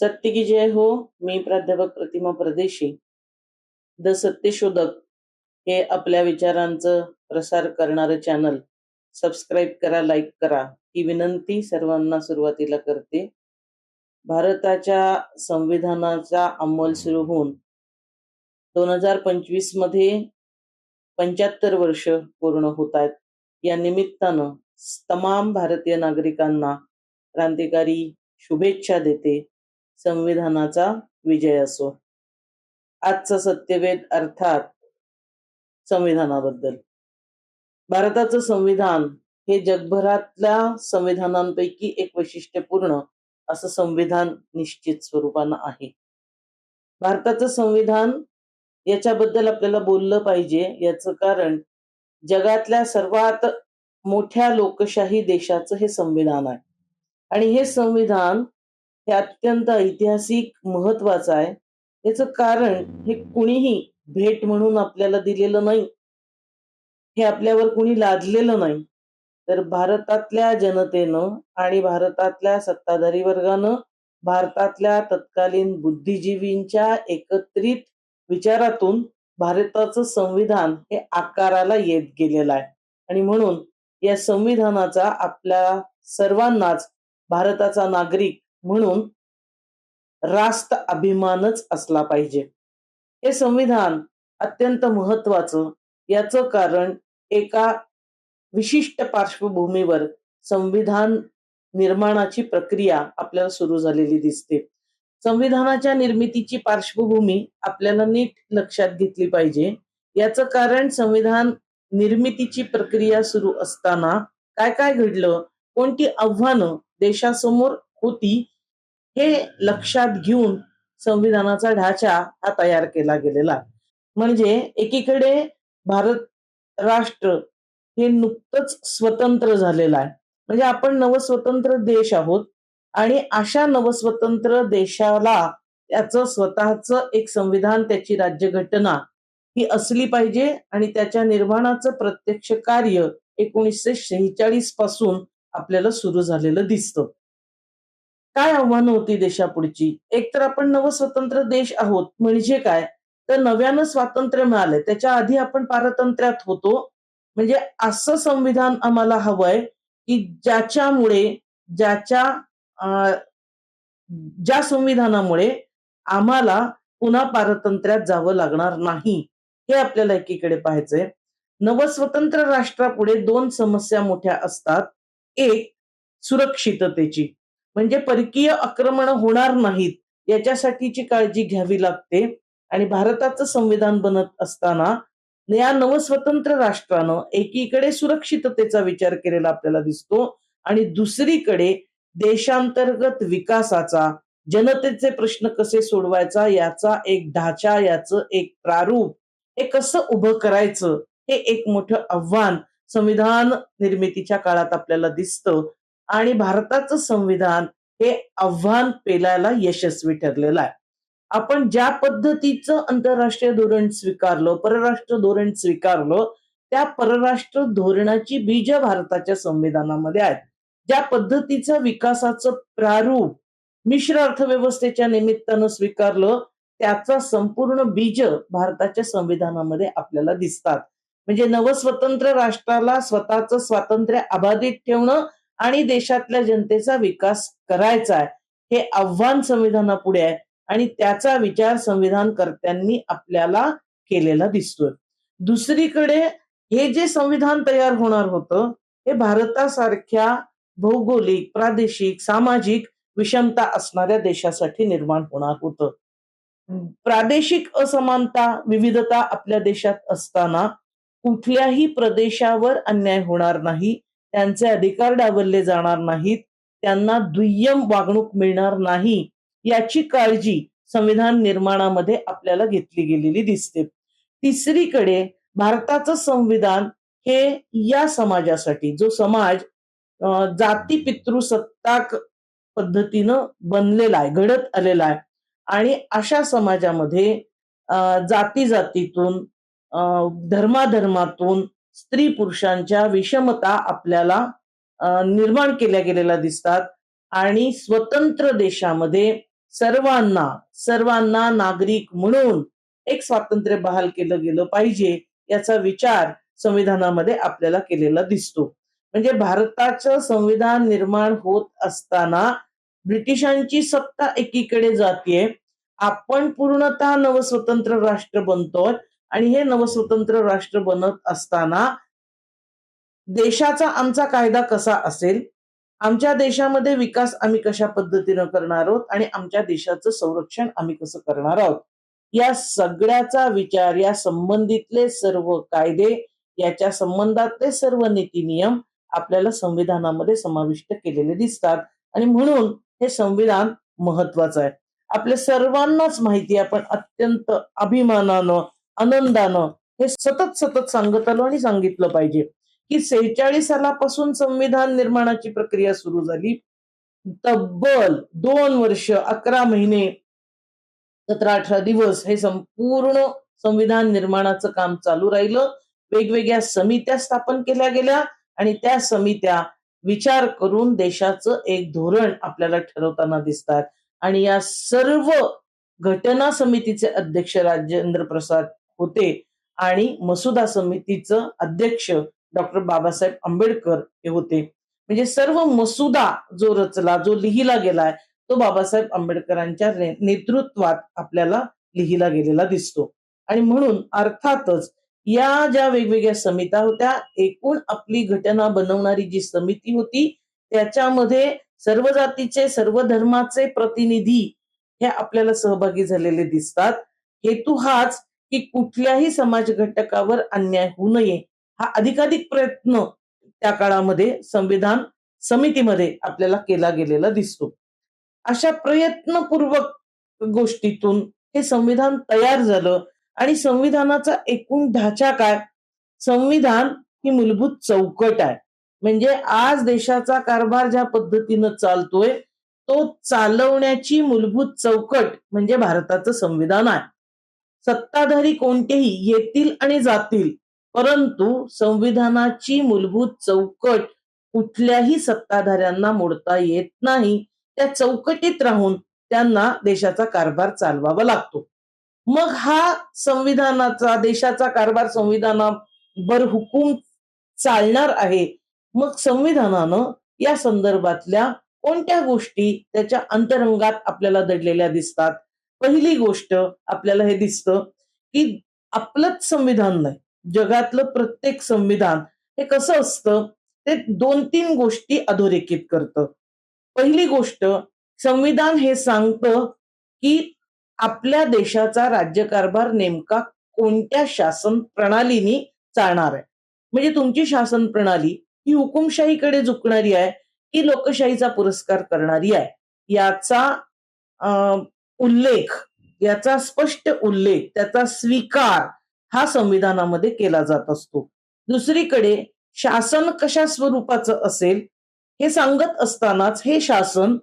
सत्य की जय हो मी प्राध्यापक प्रतिमा परदेशी. द सत्यशोधक हे आपल्या विचारांचं प्रसार करणारं चॅनल सबस्क्राईब करा लाईक करा. ही विनंती सर्वांना सुरुवातीला करते. भारताच्या संविधानाचा अंमल सुरू होऊन दोन हजार पंचवीसमध्ये पंच्याहत्तर वर्ष पूर्ण होत आहेत. या निमित्तानं तमाम भारतीय नागरिकांना क्रांतिकारी शुभेच्छा देते. संविधानाचा विजय असो. आजचा सत्यवेद अर्थात संविधानाबद्दल. भारताचं संविधान हे जगभरातल्या संविधानांपैकी एक वैशिष्ट्यपूर्ण असं संविधान निश्चित स्वरूपानं आहे. भारताचं संविधान याच्याबद्दल आपल्याला बोललं पाहिजे याचं कारण जगातल्या सर्वात मोठ्या लोकशाही देशाचं हे संविधान आहे. आणि हे संविधान हे अत्यंत ऐतिहासिक महत्वाचं आहे. याचं कारण हे कुणीही भेट म्हणून आपल्याला दिलेलं नाही. हे आपल्यावर कुणी लादलेलं नाही. तर भारतातल्या जनतेनं आणि भारतातल्या सत्ताधारी वर्गानं भारतातल्या तत्कालीन बुद्धिजीवींच्या एकत्रित विचारातून भारताचं संविधान हे आकाराला येत गेलेलं आहे. आणि म्हणून या संविधानाचा आपल्या सर्वांनाच भारताचा नागरिक म्हणून रास्त अभिमानच असला पाहिजे. हे संविधान अत्यंत महत्वाचं याचं कारण एका विशिष्ट पार्श्वभूमीवर संविधान निर्माणाची प्रक्रिया आपल्याला सुरू झालेली दिसते. संविधानाच्या निर्मितीची पार्श्वभूमी आपल्याला नीट लक्षात घेतली पाहिजे. याचं कारण संविधान निर्मितीची प्रक्रिया सुरू असताना काय काय घडलं? कोणती आव्हानं देशासमोर होती हे लक्षात घेऊन संविधानाचा ढाचा हा तयार केला गेलेला. म्हणजे एकीकडे भारत राष्ट्र हे नुकतंच स्वतंत्र झालेलं आहे. म्हणजे आपण नवस्वतंत्र देश आहोत आणि अशा नवस्वतंत्र देशाला त्याचं स्वतःच एक संविधान त्याची राज्यघटना ही असली पाहिजे आणि त्याच्या निर्माणाचं प्रत्यक्ष कार्य एकोणीसशे शेहेचाळीसपासून आपल्याला सुरू झालेलं दिसतं. काय आव्हानं होती देशापुढची? एक तर आपण नवस्वतंत्र देश आहोत म्हणजे काय? तर नव्यानं स्वातंत्र्य मिळालंय. त्याच्या आधी आपण पारतंत्र्यात होतो. म्हणजे असं संविधान आम्हाला हवंय की ज्याच्यामुळे ज्याच्या ज्या संविधानामुळे आम्हाला पुन्हा पारतंत्र्यात जावं लागणार नाही हे आपल्याला एकीकडे पाहायचंय. नवस्वतंत्र राष्ट्रापुढे दोन समस्या मोठ्या असतात. एक सुरक्षिततेची. म्हणजे परकीय आक्रमण होणार नाहीत याच्यासाठीची काळजी घ्यावी लागते. आणि भारताचं संविधान बनत असताना या नवस्वतंत्र राष्ट्रानं एकीकडे सुरक्षिततेचा विचार केलेला आपल्याला दिसतो आणि दुसरीकडे देशांतर्गत विकासाचा जनतेचे प्रश्न कसे सोडवायचा याचा एक ढाचा याचं एक प्रारूप हे कसं उभं करायचं हे एक मोठं आव्हान संविधान निर्मितीच्या काळात आपल्याला दिसतं. आणि भारताचं संविधान हे आव्हान पेलायला यशस्वी ठरलेलं आहे. आपण ज्या पद्धतीचं आंतरराष्ट्रीय धोरण स्वीकारलं परराष्ट्र धोरण स्वीकारलं त्या परराष्ट्र धोरणाची बीज भारताच्या संविधानामध्ये आहेत. ज्या पद्धतीचं विकासाचं प्रारूप मिश्र अर्थव्यवस्थेच्या निमित्तानं स्वीकारलं त्याचा संपूर्ण बीज भारताच्या संविधानामध्ये आपल्याला दिसतात. म्हणजे नवस्वतंत्र राष्ट्राला स्वतःचं स्वातंत्र्य अबाधित ठेवणं आणि देशातल्या जनतेचा विकास करायचा आहे. हे आव्हान संविधानापुढे आहे आणि त्याचा विचार संविधानकर्त्यांनी आपल्याला केलेला दिसतोय. दुसरीकडे हे जे संविधान तयार होणार होतं हे भारतासारख्या भौगोलिक प्रादेशिक सामाजिक विषमता असणाऱ्या देशासाठी निर्माण होणार होतं. प्रादेशिक असमानता विविधता आपल्या देशात असताना कुठल्याही प्रदेशावर अन्याय होणार नाही. त्यांचे अधिकार डावलले जाणार नाहीत त्यांना दुय्यम वागणूक मिळणार नाही याची काळजी संविधान निर्माणामध्ये आपल्याला घेतली गेलेली दिसते. तिसरीकडे भारताचं संविधान हे या समाजासाठी जो समाज जाती पितृसत्ताक पद्धतीनं बनलेला आहे घडत आलेला आहे. आणि अशा समाजामध्ये जाती जातीतून धर्माधर्मातून स्त्री पुरुषांच्या विषमता आपल्याला निर्माण केल्या गेलेल्या दिसतात. आणि स्वतंत्र देशामध्ये सर्वांना सर्वांना नागरिक म्हणून एक स्वातंत्र्य बहाल केलं गेलं पाहिजे याचा विचार संविधानामध्ये आपल्याला केलेला दिसतो. म्हणजे भारताचं संविधान निर्माण होत असताना ब्रिटिशांची सत्ता एकीकडे जाते आपण पूर्णतः नवस्वतंत्र राष्ट्र बनतोय. आणि हे नवस्वतंत्र राष्ट्र बनत असताना देशाचा आमचा कायदा कसा असेल? आमच्या देशामध्ये विकास आम्ही कशा पद्धतीनं करणार आहोत? आणि आमच्या देशाचं संरक्षण आम्ही कसं करणार आहोत? या सगळ्याचा विचार या संबंधितले सर्व कायदे याच्या संबंधातले सर्व नीती नियम आपल्याला संविधानामध्ये समाविष्ट केलेले दिसतात. आणि म्हणून हे संविधान महत्वाचं आहे. आपल्या सर्वांनाच माहिती आपण अत्यंत अभिमानानं आनंदानं हे सतत सतत सांगत आलो आणि सांगितलं पाहिजे की सेहेचाळीस सालापासून संविधान निर्माणाची प्रक्रिया सुरू झाली. तब्बल दोन वर्ष अकरा महिने सतरा अठरा दिवस हे संपूर्ण संविधान निर्माणाचं काम चालू राहिलं. वेगवेगळ्या समित्या स्थापन केल्या गेल्या आणि त्या समित्या विचार करून देशाचं एक धोरण आपल्याला ठरवताना दिसतात. आणि या सर्व घटना समितीचे अध्यक्ष राजेंद्र प्रसाद होते. आणि मसुदा समितीचं अध्यक्ष डॉक्टर बाबासाहेब आंबेडकर हे होते. म्हणजे सर्व मसुदा जो रचला जो लिहिला गेलाय तो बाबासाहेब आंबेडकरांच्या नेतृत्वात आपल्याला लिहिला गेलेला दिसतो. आणि म्हणून अर्थातच या ज्या वेगवेगळ्या समित्या होत्या एकूण आपली घटना बनवणारी जी समिती होती त्याच्यामध्ये सर्व जातीचे सर्व धर्माचे प्रतिनिधी हे आपल्याला सहभागी झालेले दिसतात. हेतू हाच की कुठल्याही समाज घटकावर अन्याय होऊ नये. हा अधिकाधिक प्रयत्न त्या काळामध्ये संविधान समितीमध्ये आपल्याला केला गेलेला दिसतो. अशा प्रयत्नपूर्वक गोष्टीतून हे संविधान तयार झालं आणि संविधानाचा एकूण ढाचा काय? संविधान ही मूलभूत चौकट आहे. म्हणजे आज देशाचा कारभार ज्या पद्धतीनं चालतोय तो चालवण्याची मूलभूत चौकट म्हणजे भारताचं संविधान आहे. सत्ताधारी कोणतेही येतील आणि जातील परंतु संविधानाची मूलभूत चौकट कुठल्याही सत्ताधाऱ्यांना मोडता येत नाही. त्या चौकटीत राहून त्यांना देशाचा कारभार चालवावा लागतो. मग हा संविधानाचा देशाचा कारभार संविधानावर हुकूम चालणार आहे. मग संविधानानं या संदर्भातल्या कोणत्या गोष्टी त्याच्या अंतरंगात आपल्याला दडलेल्या दिसतात? पहिली गोष्ट आपल्याला हे दिसतं की आपलंच संविधान नाही. जगातलं प्रत्येक संविधान हे कसं असतं? ते दोन तीन गोष्टी अधोरेखित करतं. पहिली गोष्ट संविधान हे सांगतं की आपल्या देशाचा राज्यकारभार नेमका कोणत्या शासन प्रणालीनी चालणार आहे. म्हणजे तुमची शासन प्रणाली ही हुकुमशाहीकडे झुकणारी आहे की लोकशाहीचा पुरस्कार करणारी आहे. याचा अं, उल्लेख याचा स्पष्ट उल्लेख त्याचा स्वीकार हा संविधानामध्ये केला जात असतो. दुसरीकडे शासन कशा स्वरूपाचं असेल हे सांगत असतानाच हे शासन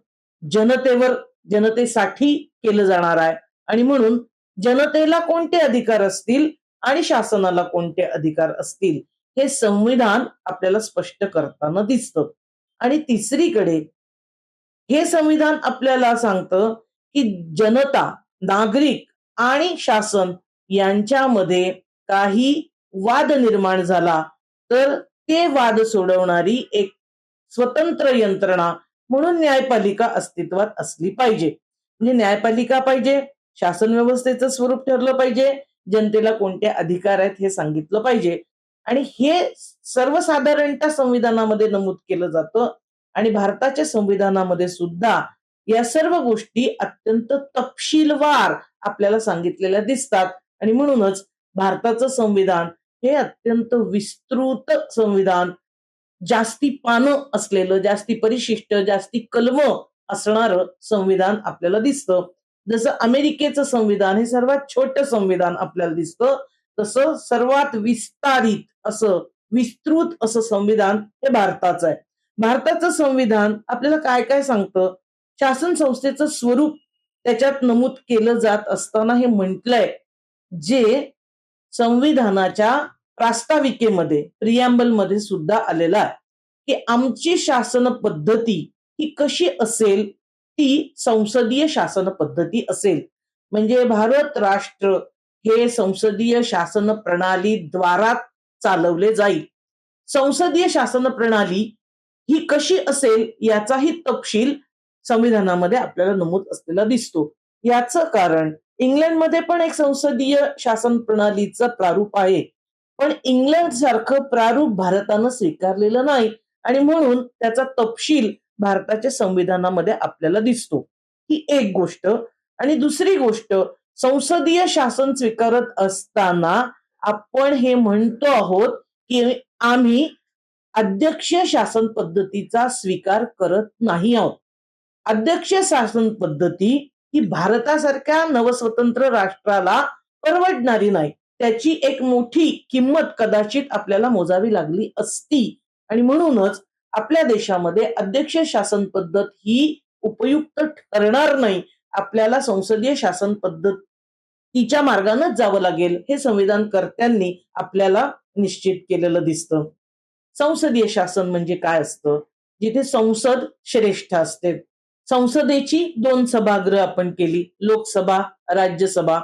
जनतेवर जनतेसाठी केलं जाणार आहे. आणि म्हणून जनतेला कोणते अधिकार असतील आणि शासनाला कोणते अधिकार असतील हे संविधान आपल्याला स्पष्ट करताना दिसतं. आणि तिसरीकडे हे संविधान आपल्याला सांगतं की जनता नागरिक आणि शासन यांच्यामध्ये काही वाद निर्माण झाला तर ते वाद सोडवणारी एक स्वतंत्र यंत्रणा म्हणून न्यायपालिका अस्तित्वात असली पाहिजे. म्हणजे न्यायपालिका पाहिजे शासन व्यवस्थेचं स्वरूप ठरलं पाहिजे जनतेला कोणते अधिकार आहेत हे सांगितलं पाहिजे. आणि हे सर्वसाधारणतः संविधानामध्ये नमूद केलं जातं आणि भारताच्या संविधानामध्ये सुद्धा या सर्व गोष्टी अत्यंत तपशीलवार आपल्याला सांगितलेल्या दिसतात. आणि म्हणूनच भारताचं संविधान हे अत्यंत विस्तृत संविधान. जास्ती पानं असलेलं जास्ती परिशिष्ट जास्ती कलम असणारं संविधान आपल्याला दिसतं. जसं अमेरिकेचं संविधान हे सर्वात छोटं संविधान आपल्याला दिसतं तसं सर्वात विस्तारित असं विस्तृत असं संविधान हे भारताचं आहे. भारताचं संविधान आपल्याला काय काय सांगतं? शासन संस्थेचं स्वरूप त्याच्यात नमूद केलं जात असताना हे म्हटलंय जे संविधानाच्या प्रास्ताविकेमध्ये प्रियांबलमध्ये सुद्धा आलेला आहे की आमची शासन पद्धती ही कशी असेल ती संसदीय शासन पद्धती असेल. म्हणजे भारत राष्ट्र हे संसदीय शासन प्रणाली द्वारा चालवले जाईल. संसदीय शासन प्रणाली ही कशी असेल याचाही तपशील संविधानामध्ये आपल्याला नमूद असलेला दिसतो. याचं कारण इंग्लंडमध्ये पण एक संसदीय शासन प्रणालीचं प्रारूप आहे. पण इंग्लंड सारखं प्रारूप भारतानं स्वीकारलेलं नाही आणि म्हणून त्याचा तपशील भारताच्या संविधानामध्ये आपल्याला दिसतो. ही एक गोष्ट. आणि दुसरी गोष्ट संसदीय शासन स्वीकारत असताना आपण हे म्हणतो आहोत की आम्ही अध्यक्ष शासन पद्धतीचा स्वीकार करत नाही आहोत. अध्यक्ष शासन पद्धती ही भारतासारख्या नवस्वतंत्र राष्ट्राला परवडणारी नाही. त्याची एक मोठी किंमत कदाचित आपल्याला मोजावी लागली असती. आणि म्हणूनच आपल्या देशामध्ये अध्यक्ष शासन पद्धत ही उपयुक्त ठरणार नाही. आपल्याला संसदीय शासन पद्धतीच्या मार्गानेच जावं लागेल हे संविधान कर्त्यांनी आपल्याला निश्चित केलेलं दिसतं. संसदीय शासन म्हणजे काय असतं? जिथे संसद श्रेष्ठ असते. संसदेची दोन सभागृह आपण केली लोकसभा राज्यसभा.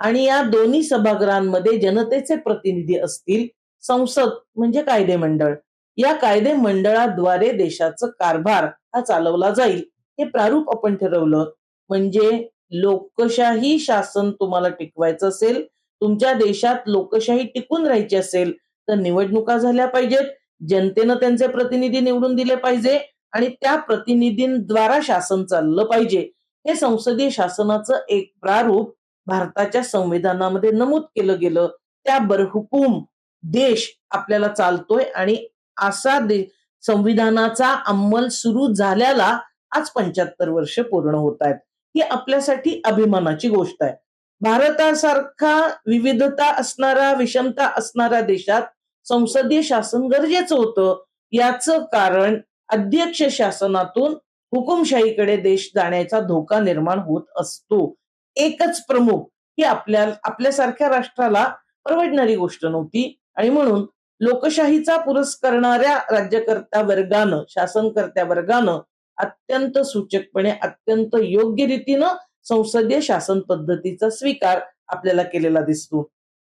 आणि या दोन्ही सभागृहांमध्ये जनतेचे प्रतिनिधी असतील संसद म्हणजे कायदे मंडळ. या कायदे मंडळाद्वारे देशाचं कारभार हा चालवला जाईल हे प्रारूप आपण ठरवलं. म्हणजे लोकशाही शासन तुम्हाला टिकवायचं असेल तुमच्या देशात लोकशाही टिकून राहायची असेल तर निवडणुका झाल्या पाहिजेत. जनतेनं त्यांचे प्रतिनिधी निवडून दिले पाहिजे. आणि त्या प्रतिनिधींद्वारा शासन चाललं पाहिजे. हे संसदीय शासनाचं एक प्रारूप भारताच्या संविधानामध्ये नमूद केलं गेलं. त्या बरहुकूम देश आपल्याला चालतोय आणि असा दे संविधानाचा अंमल सुरू झाल्याला आज पंच्याहत्तर वर्ष पूर्ण होत आहेत. ही आपल्यासाठी अभिमानाची गोष्ट आहे. भारतासारखा विविधता असणारा विषमता असणाऱ्या देशात संसदीय शासन गरजेचं होतं. याचं कारण अध्यक्ष शासनातून हुकुमशाहीकडे देश जाण्याचा धोका निर्माण होत असतो. एकच प्रमुख ही आपल्या आपल्यासारख्या राष्ट्राला परवडणारी गोष्ट नव्हती. आणि म्हणून लोकशाहीचा पुरस्कारणाऱ्या राज्यकर्त्या वर्गानं शासनकर्त्या वर्गानं अत्यंत सूचकपणे अत्यंत योग्य रीतीनं संसदीय शासन पद्धतीचा स्वीकार आपल्याला केलेला दिसतो.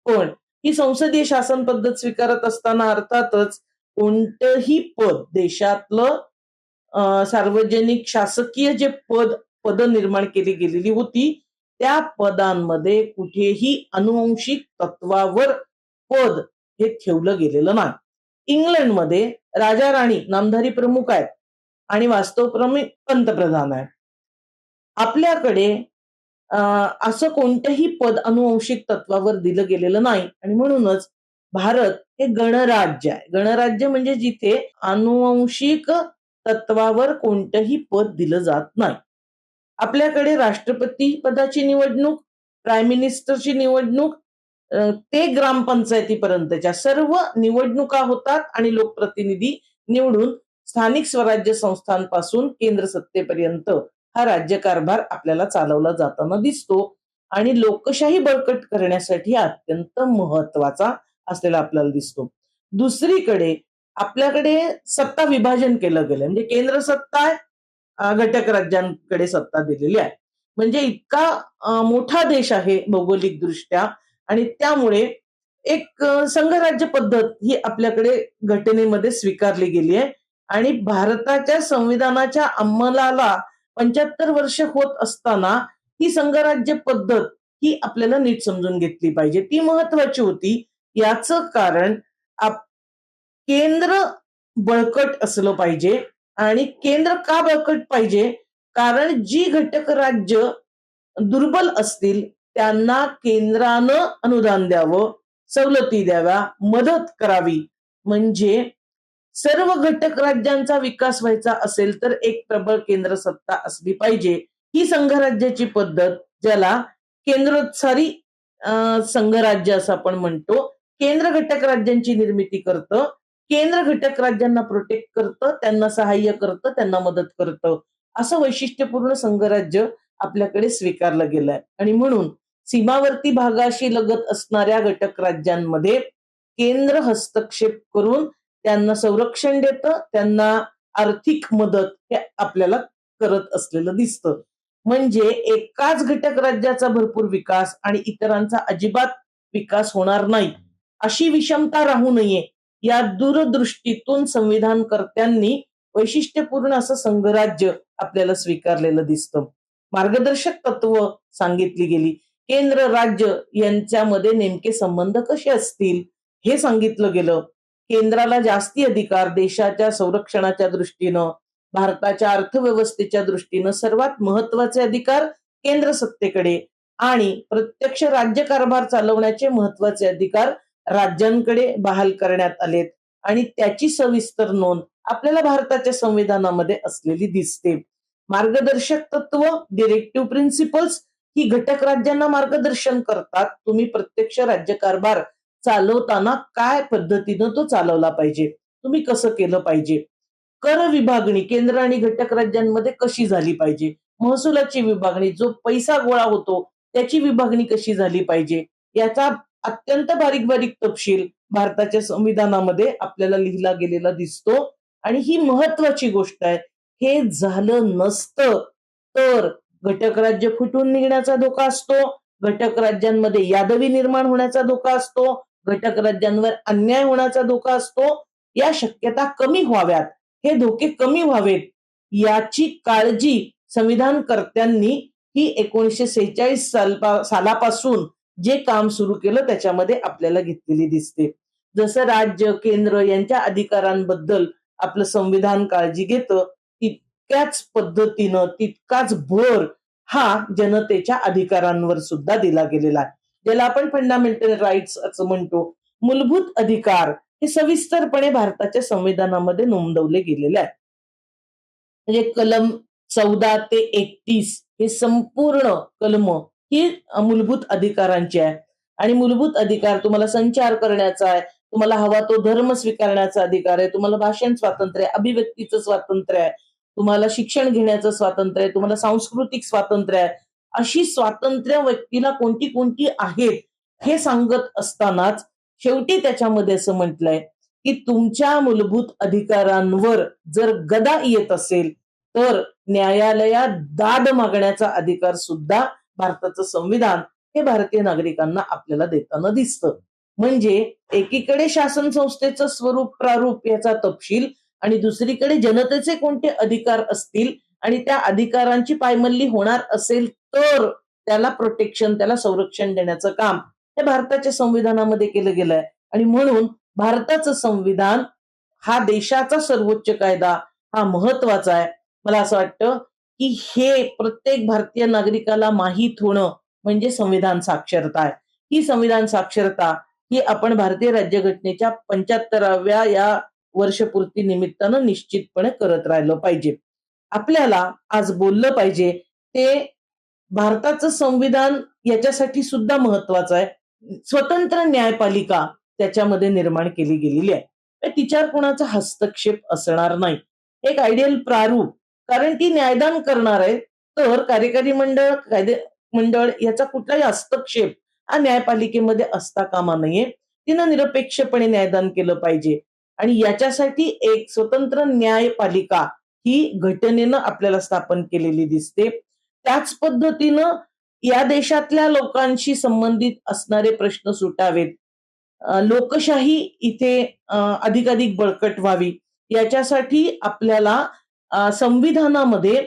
पण ही संसदीय शासन पद्धत स्वीकारत असताना अर्थातच कोणतंही पद देशातलं सार्वजनिक शासकीय जे पद पद निर्माण केली गेलेली होती त्या पदांमध्ये कुठेही अनुवंशिक तत्वावर पद हे ठेवलं गेलेलं नाही. इंग्लंडमध्ये राजा राणी नामधारी प्रमुख आहेत आणि वास्तवप्रमुख पंतप्रधान आहेत. आपल्याकडे असं कोणतंही पद अनुवंशिक तत्वावर दिलं गेलेलं नाही आणि म्हणूनच भारत हे गणराज्य आहे. गणराज्य म्हणजे जिथे अनुवंशिक तत्वावर कोणतंही पद दिलं जात नाही. आपल्याकडे राष्ट्रपती पदाची निवडणूक प्राईम मिनिस्टरची निवडणूक ते ग्रामपंचायतीपर्यंतच्या सर्व निवडणुका होतात आणि लोकप्रतिनिधी निवडून स्थानिक स्वराज्य संस्थांपासून केंद्र सत्तेपर्यंत हा राज्यकारभार आपल्याला चालवला जाताना दिसतो आणि लोकशाही बळकट करण्यासाठी अत्यंत महत्त्वाचा असलेला आपल्याला दिसतो. दुसरीकडे आपल्याकडे सत्ता विभाजन केलं गेलं म्हणजे केंद्र सत्ता घटक राज्यांकडे सत्ता दिलेली आहे. म्हणजे इतका मोठा देश आहे भौगोलिक दृष्ट्या आणि त्यामुळे एक संघराज्य पद्धत ही आपल्याकडे घटनेमध्ये स्वीकारली गेली आहे. आणि भारताच्या संविधानाच्या अंमलाला पंच्याहत्तर वर्ष होत असताना ही संघराज्य पद्धत ही आपल्याला नीट समजून घेतली पाहिजे. ती महत्वाची होती. याचं कारण केंद्र बळकट असलं पाहिजे आणि केंद्र का बळकट पाहिजे? कारण जी घटक राज्य दुर्बल असतील त्यांना केंद्रानं अनुदान द्यावं सवलती द्याव्या मदत करावी. म्हणजे सर्व घटक राज्यांचा विकास व्हायचा असेल तर एक प्रबळ केंद्र सत्ता असली पाहिजे. ही संघराज्याची पद्धत ज्याला केंद्रोत्सारी संघराज्य असं आपण म्हणतो केंद्र घटक राज्यांची निर्मिती करतं केंद्र घटक राज्यांना प्रोटेक्ट करतं त्यांना सहाय्य करतं त्यांना मदत करतं. असं वैशिष्ट्यपूर्ण संघराज्य आपल्याकडे स्वीकारलं गेलंय. आणि म्हणून सीमावर्ती भागाशी लगत असणाऱ्या घटक राज्यांमध्ये केंद्र हस्तक्षेप करून त्यांना संरक्षण देतं त्यांना आर्थिक मदत हे आपल्याला करत असलेलं दिसतं. म्हणजे एकाच घटक राज्याचा भरपूर विकास आणि इतरांचा अजिबात विकास होणार नाही. अशी विषमता राहू नये. या दूरदृष्टीतून संविधानकर्त्यांनी वैशिष्ट्यपूर्ण असं संघराज्य आपल्याला स्वीकारलेलं दिसतं. मार्गदर्शक तत्व सांगितली गेली. केंद्र राज्य यांच्यामध्ये नेमके संबंध कसे असतील? हे सांगितलं गेलं. केंद्राला जास्ती अधिकार देशाच्या संरक्षणाच्या दृष्टीनं भारताच्या अर्थव्यवस्थेच्या दृष्टीनं सर्वात महत्त्वाचे अधिकार केंद्र सत्तेकडे आणि प्रत्यक्ष राज्य कारभार चालवण्याचे महत्त्वाचे अधिकार राज्यांकडे बहाल करण्यात आलेत आणि त्याची सविस्तर नोंद आपल्याला भारताच्या संविधानामध्ये असलेली दिसते. मार्गदर्शक तत्व डिरेक्टिव्ह प्रिन्सिपल्स ही घटक राज्यांना मार्गदर्शन करतात. तुम्ही प्रत्यक्ष राज्यकारभार चालवताना काय पद्धतीनं तो चालवला पाहिजे? तुम्ही कसं केलं पाहिजे? कर विभागणी केंद्र आणि घटक राज्यांमध्ये कशी झाली पाहिजे? महसुलाची विभागणी जो पैसा गोळा होतो त्याची विभागणी कशी झाली पाहिजे? याचा अत्यंत बारीक बारीक तपशील भारताच्या संविधानामध्ये आपल्याला लिहिला गेलेला दिसतो. आणि ही महत्वाची गोष्ट आहे हे झालं नसतं तर घटक राज्य फुटून निघण्याचा धोका असतो घटक राज्यांमध्ये यादवी निर्माण होण्याचा धोका असतो घटक राज्यांवर अन्याय होण्याचा धोका असतो या शक्यता कमी व्हाव्यात हे धोके कमी व्हावेत याची काळजी संविधानकर्त्यांनी ही एकोणीसशे सेहेचाळीस साल सालापासून जे काम सुरू केलं त्याच्यामध्ये आपल्याला घेतलेली दिसते. जसं राज्य केंद्र यांच्या अधिकारांबद्दल आपलं संविधान काळजी घेतं तितक्याच पद्धतीनं तितकाच भर हा जनतेच्या अधिकारांवर सुद्धा दिला गेलेला आहे. ज्याला आपण फंडामेंटल राईट्स असं म्हणतो. मूलभूत अधिकार हे सविस्तरपणे भारताच्या संविधानामध्ये नोंदवले गेलेले आहेत. म्हणजे कलम चौदा ते एकतीस हे संपूर्ण कलम ही मूलभूत अधिकारांची आहे. आणि मूलभूत अधिकार तुम्हाला संचार करण्याचा आहे. तुम्हाला हवा तो धर्म स्वीकारण्याचा अधिकार आहे. तुम्हाला भाषण स्वातंत्र्य आहे अभिव्यक्तीचं स्वातंत्र्य आहे. तुम्हाला शिक्षण घेण्याचं स्वातंत्र्य आहे. तुम्हाला सांस्कृतिक स्वातंत्र्य आहे. अशी स्वातंत्र्य व्यक्तीला कोणती कोणती आहेत हे सांगत असतानाच शेवटी त्याच्यामध्ये असं म्हटलंय की तुमच्या मूलभूत अधिकारांवर जर गदा येत असेल तर न्यायालयात दाद मागण्याचा अधिकार सुद्धा भारताचं संविधान हे भारतीय नागरिकांना आपल्याला देताना दिसतं. म्हणजे एकीकडे शासन संस्थेचं स्वरूप प्रारूप याचा तपशील आणि दुसरीकडे जनतेचे कोणते अधिकार असतील आणि त्या अधिकारांची पायमल्ली होणार असेल तर त्याला प्रोटेक्शन त्याला संरक्षण देण्याचं काम हे भारताच्या संविधानामध्ये केलं गेलंय. आणि म्हणून भारताचं संविधान हा देशाचा सर्वोच्च कायदा हा महत्त्वाचा आहे. मला असं वाटतं की हे प्रत्येक भारतीय नागरिकाला माहीत होणं म्हणजे संविधान साक्षरता आहे. ही संविधान साक्षरता ही आपण भारतीय राज्यघटनेच्या पंच्याहत्तराव्या या वर्षपूर्ती निमित्तानं निश्चितपणे करत राहिलं पाहिजे. आपल्याला आज बोललं पाहिजे ते भारताचं संविधान याच्यासाठी सुद्धा महत्वाचं आहे. स्वतंत्र न्यायपालिका त्याच्यामध्ये निर्माण केली गेलेली आहे. तिच्यावर कोणाचा हस्तक्षेप असणार नाही. एक आयडियल प्रारूप कारण ती न्यायदान करणार आहे तर कार्यकारी मंडळ कायदे मंडळ याचा कुठलाही हस्तक्षेप हा न्यायपालिकेमध्ये असता कामा नये. तिनं निरपेक्षपणे न्यायदान केलं पाहिजे. आणि याच्यासाठी एक स्वतंत्र न्यायपालिका ही घटनेनं आपल्याला स्थापन केलेली दिसते. त्याच पद्धतीनं या देशातल्या लोकांशी संबंधित असणारे प्रश्न सुटावेत. लोकशाही इथे अधिकाधिक बळकट व्हावी. याच्यासाठी आपल्याला संविधानामध्ये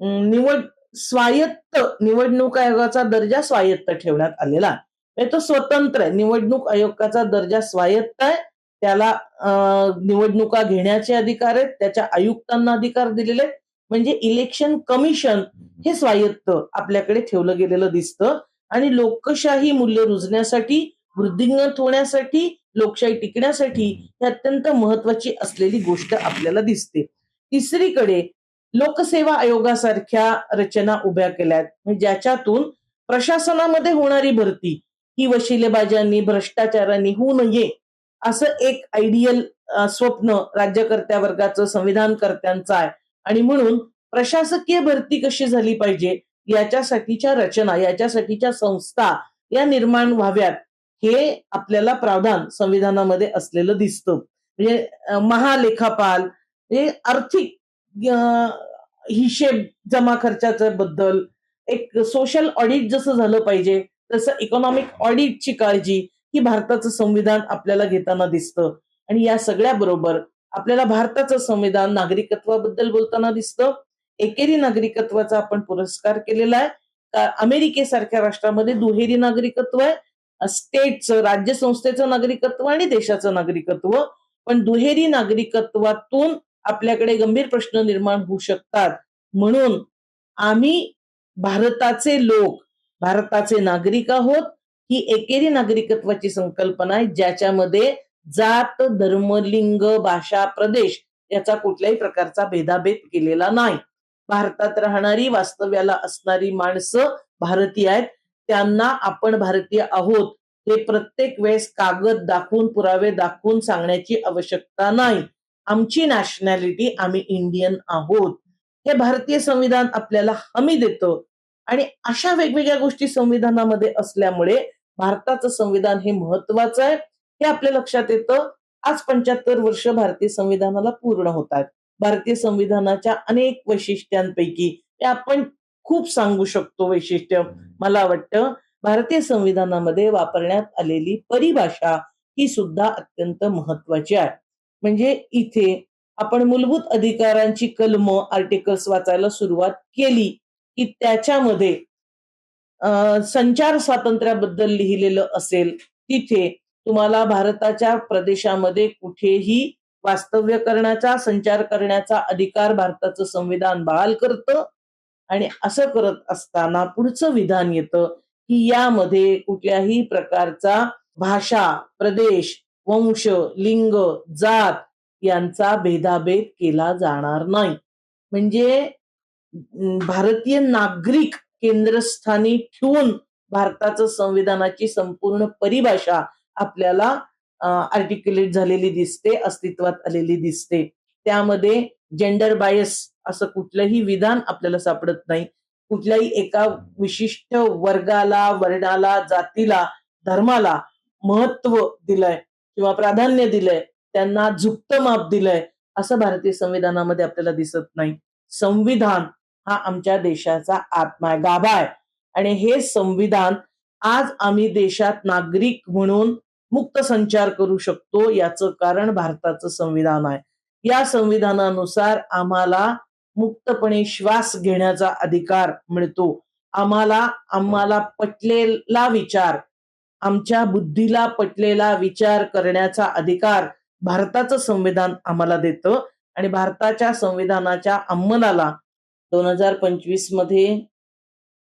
निवड स्वायत्त निवडणूक आयोगाचा दर्जा स्वायत्त ठेवण्यात आलेला आहे. म्हणजे तो स्वतंत्र आहे. निवडणूक आयोगाचा दर्जा स्वायत्त आहे. त्याला निवडणुका घेण्याचे अधिकार आहेत. त्याच्या आयुक्तांना अधिकार दिलेले आहेत. म्हणजे इलेक्शन कमिशन हे स्वायत्त आपल्याकडे ठेवलं गेलेलं दिसतं. आणि लोकशाही मूल्य रुजण्यासाठी वृद्धिंगत होण्यासाठी लोकशाही टिकण्यासाठी ही अत्यंत महत्वाची असलेली गोष्ट आपल्याला दिसते. तिसरीकडे लोकसेवा आयोगासारख्या रचना उभ्या केल्या आहेत म्हणजे ज्याच्यातून प्रशासनामध्ये होणारी भरती ही वशिलेबाजांनी भ्रष्टाचारांनी होऊ नये असं एक आयडियल स्वप्न राज्यकर्त्या वर्गाचं संविधानकर्त्यांचं आहे. आणि म्हणून प्रशासकीय भरती कशी झाली पाहिजे याच्यासाठीच्या रचना याच्यासाठीच्या संस्था या निर्माण व्हाव्यात हे आपल्याला प्रावधान संविधानामध्ये असलेलं दिसतं. म्हणजे महालेखापाल हे आर्थिक हिशेब जमा खर्चाच्या बद्दल एक सोशल ऑडिट जसं झालं पाहिजे तसं इकॉनॉमिक ऑडिटची काळजी ही भारताचं संविधान आपल्याला घेताना दिसतं. आणि या सगळ्या बरोबर आपल्याला भारताचं संविधान नागरिकत्वाबद्दल बोलताना दिसतं. एकेरी नागरिकत्वाचा आपण पुरस्कार केलेला आहे. अमेरिकेसारख्या राष्ट्रामध्ये दुहेरी नागरिकत्व आहे स्टेटचं राज्य संस्थेचं नागरिकत्व आणि देशाचं नागरिकत्व. पण दुहेरी नागरिकत्वातून आपल्याकडे गंभीर प्रश्न निर्माण होऊ शकतात. म्हणून आम्ही भारताचे लोक भारताचे नागरिक आहोत. ही एकेरी नागरिकत्वाची संकल्पना आहे ज्याच्यामध्ये जात धर्म लिंग भाषा प्रदेश याचा कुठल्याही प्रकारचा भेदाभेद केलेला नाही. भारतात राहणारी वास्तव्याला असणारी माणसं भारतीय आहेत. त्यांना आपण भारतीय आहोत. हे प्रत्येक वेळेस कागद दाखवून पुरावे दाखवून सांगण्याची आवश्यकता नाही. आमची नॅशनॅलिटी आम्ही इंडियन आहोत. हे भारतीय संविधान आपल्याला हमी देतं. आणि अशा वेगवेगळ्या गोष्टी संविधानामध्ये असल्यामुळे भारताचं संविधान हे महत्वाचं आहे. हे आपल्या लक्षात येतं. आज पंच्याहत्तर वर्ष भारतीय संविधानाला पूर्ण होत आहेत भारतीय संविधानाच्या अनेक वैशिष्ट्यांपैकी हे आपण खूप सांगू शकतो वैशिष्ट्य. मला वाटतं भारतीय संविधानामध्ये वापरण्यात आलेली परिभाषा ही सुद्धा अत्यंत महत्वाची आहे. म्हणजे इथे आपण मूलभूत अधिकारांची कलम आर्टिकल्स वाचायला सुरुवात केली की त्याच्यामध्ये संचार स्वातंत्र्याबद्दल लिहिलेलं असेल तिथे तुम्हाला भारताच्या प्रदेशामध्ये कुठेही वास्तव्य करण्याचा संचार करण्याचा अधिकार भारताचं संविधान बहाल करतं आणि असं करत असताना पुढचं विधान येतं की यामध्ये कुठल्याही प्रकारचा भाषा प्रदेश वंश लिंग जात यांचा भेदाभेद केला जाणार नाही. म्हणजे भारतीय नागरिक केंद्रस्थानी ठेवून भारताचं संविधानाची संपूर्ण परिभाषा आपल्याला आर्टिक्युलेट झालेली दिसते अस्तित्वात आलेली दिसते. त्यामध्ये जेंडर बायस असं कुठलंही विधान आपल्याला सापडत नाही. कुठल्याही एका विशिष्ट वर्गाला वर्णाला जातीला धर्माला महत्त्व दिलंय. किंवा प्राधान्य दिलंय त्यांना झुकतं माप दिलंय असं भारतीय संविधानामध्ये आपल्याला दिसत नाही. संविधान हा आमच्या देशाचा आत्मा आहे गाभा आहे. आणि हे संविधान आज आम्ही देशात नागरिक म्हणून मुक्त संचार करू शकतो याचं कारण भारताचं संविधान आहे. या संविधानानुसार आम्हाला मुक्तपणे श्वास घेण्याचा अधिकार मिळतो. आम्हाला आम्हाला पटलेला विचार आमच्या बुद्धीला पटलेला विचार करण्याचा अधिकार भारताचं संविधान आम्हाला देतं. आणि भारताच्या संविधानाच्या अंमलाला दोन हजार पंचवीसमध्ये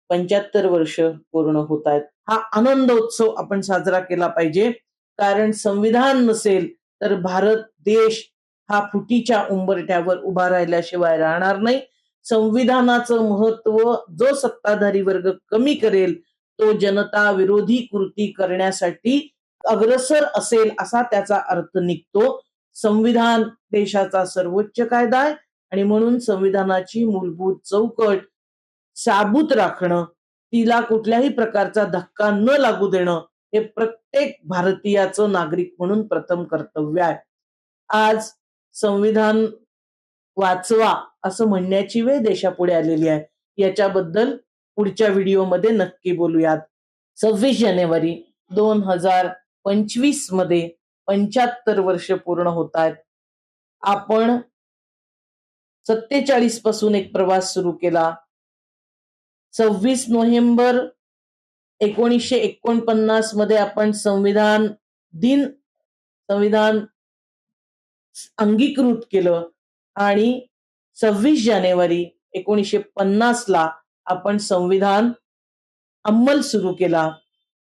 पंच्याहत्तर वर्ष पूर्ण होत आहेत. हा आनंदोत्सव आपण साजरा केला पाहिजे. कारण संविधान नसेल तर भारत देश हा फुटीच्या उंबरठ्यावर उभा राहिल्याशिवाय राहणार नाही. संविधानाचं महत्त्व जो सत्ताधारी वर्ग कमी करेल तो जनता विरोधी कृती करण्यासाठी अग्रसर असेल असा त्याचा अर्थ निघतो. संविधान देशाचा सर्वोच्च कायदा आहे आणि म्हणून संविधानाची मूलभूत चौकट साबूत राखणं तिला कुठल्याही प्रकारचा धक्का न लागू देणं हे प्रत्येक भारतीयाचं नागरिक म्हणून प्रथम कर्तव्य आहे. आज संविधान वाचवा असं म्हणण्याची वेळ देशापुढे आलेली आहे. याच्याबद्दल पुढच्या व्हिडिओमध्ये नक्की बोलूयात. सव्वीस जानेवारी दोन हजार पंचवीसमध्ये पंच्याहत्तर वर्ष पूर्ण होत आहेत. आपण सत्तेचाळीसपासून एक प्रवास सुरू केला. सव्वीस नोव्हेंबर एकोणीसशे एकोणपन्नासमध्ये आपण संविधान दिन संविधान अंगीकृत केलं. आणि सव्वीस जानेवारी एकोणीसशे पन्नास ला आपण संविधान अंमल सुरू केला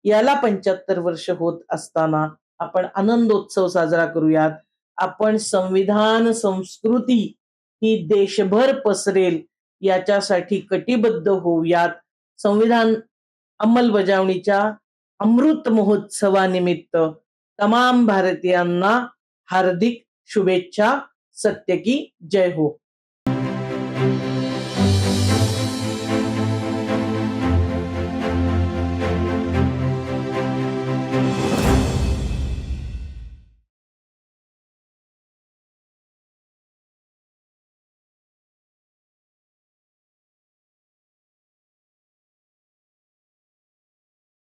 याला पंच्याहत्तर वर्ष होत असताना आपण आनंदोत्सव साजरा करूयात. आपण संविधान संस्कृती ही देशभर पसरेल याच्यासाठी कटिबद्ध होऊयात. संविधान अंमलबजावणीच्या अमृत महोत्सवानिमित्त तमाम भारतीयांना हार्दिक शुभेच्छा सत्य की जय हो.